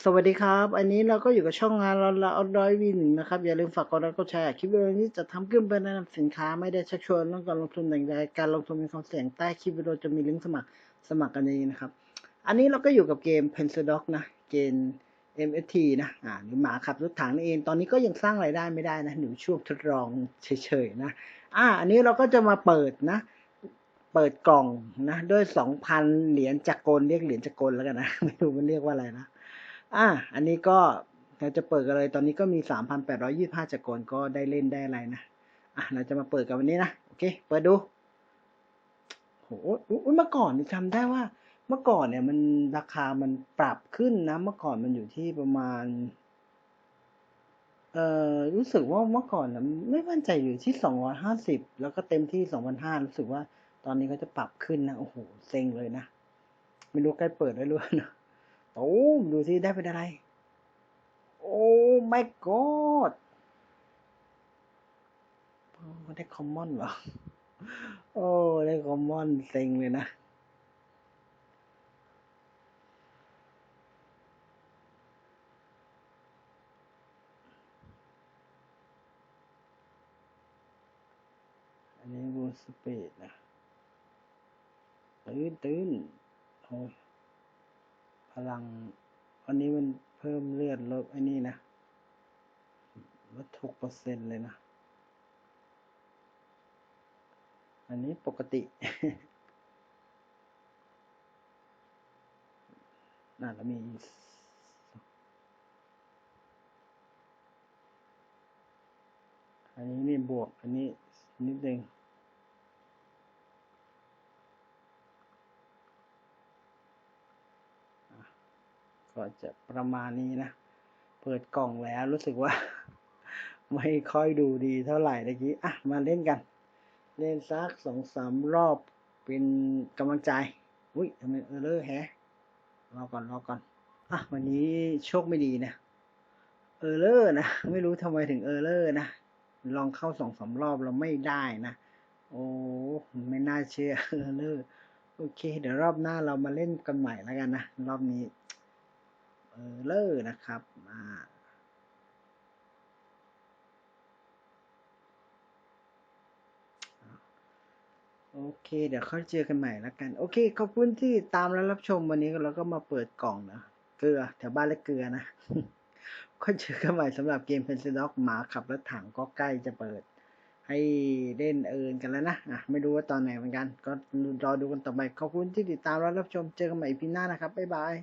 สวัสดีครับ อันนี้เราก็อยู่กับช่องงานเราเราอร้อยวินนะครับ อย่าลืมฝากกดไลค์กดแชร์คลิปวิดีโอนี้จะทำขึ้นเพื่อแนะนำสินค้าไม่ได้ชักชวนเรื่องการลงทุนแต่งใดการลงทุนมีความเสี่ยงใต้คลิปวิดีโอจะมีลิงก์สมัครสมัครกันเองนะครับ อันนี้เราก็อยู่กับเกม p e n c i l Dog นะเกม MFT นะอ่าหรือหมาขับรถถังนั่นเองตอนนี้ก็ยังสร้างรายได้ไม่ได้นะหนูช่วงทดลองเฉยๆนะอ่าอันนี้เราก็จะมาเปิดนะเปิดกล่องนะด้วยสองพันเหรียญจักกลเรียกเหรียญจักกลแล้วกันนะไม่รู้มันเรียกว่าอะไรนะ อ่าอันนี้ก็เราจะเปิดกันเลย ตอนนี้ก็มีสามพันแปดร้อยี่ห้าจักรกลก็ได้เล่นได้อะไรนะ อะ เราจะมาเปิดกันวันนี้นะ โอเค เปิดดูโหเมื่อก่อนนี่จำได้ว่า เมื่อก่อนเนี่ยมันราคามันปรับขึ้นนะ เมื่อก่อนมันอยู่ที่ประมาณ เอ่อ รู้สึกว่าเมื่อก่อนนะไม่มั่นใจอยู่ที่สองร้อยห้าสิบแล้วก็เต็มที่สองพันห้ารู้สึกว่า ตอนนี้เขาจะปรับขึ้นนะ โอ้โห เซ็งเลยนะ ไม่รู้ใกล้เปิดได้หรือเปล่า นะโอ้ดูสิได้เป็นอะไร โอ้ my god โอ้ได้คอมมอนเหรอ โอ้ได้คอมมอนเซ็งเลยนะอันนี้บูสปีดนะตื่นตื่นโอ้ย พลัง อันนี้มันเพิ่มเลือดลดไอ้นี่นะลดหกเปอร์เซ็นเลยนะ อันนี้ปกติน่าจะมีอันนี้นี่บวก อันนี้นิดนึง ก็จะประมาณนี้นะ เปิดกล่องแล้วรู้สึกว่า ไม่ค่อยดูดีเท่าไหร่ตะกี้อะมาเล่นกัน เล่นสักสองสามรอบเป็นกำลังใจ อุ้ยทำไมเออเลอร์แฮะรอก่อนรอก่อนอะวันนี้โชคไม่ดีนะเออเลอร์นะ ไม่รู้ทำไมถึงเออเลอร์นะ ลองเข้าสองสามรอบเราไม่ได้นะ โอ้ไม่น่าเชื่อเออเลอร์โอเค เดี๋ยวรอบหน้าเรามาเล่นกันใหม่แล้วกันนะ รอบนี้ เออเลอร์นะครับอ่าโอเค เดี๋ยวค่อยเจอกันใหม่แล้วกัน โอเค ขอบคุณที่ตามและรับชมวันนี้เราก็มาเปิดกล่องนะ เกลือ แถวบ้านเล็กเกลือนะก็เจอกันใหม่สำหรับเกมเพนซิด็อกหมาขับรถถังก็ใกล้จะเปิด ให้เล่นเอินกันแล้วนะอะไม่รู้ว่าตอนไหนเหมือนกัน ก็รอดูกันต่อไป ขอบคุณที่ติดตามและรับชมเจอกันใหม่พีหน้านะครับบ๊ายบาย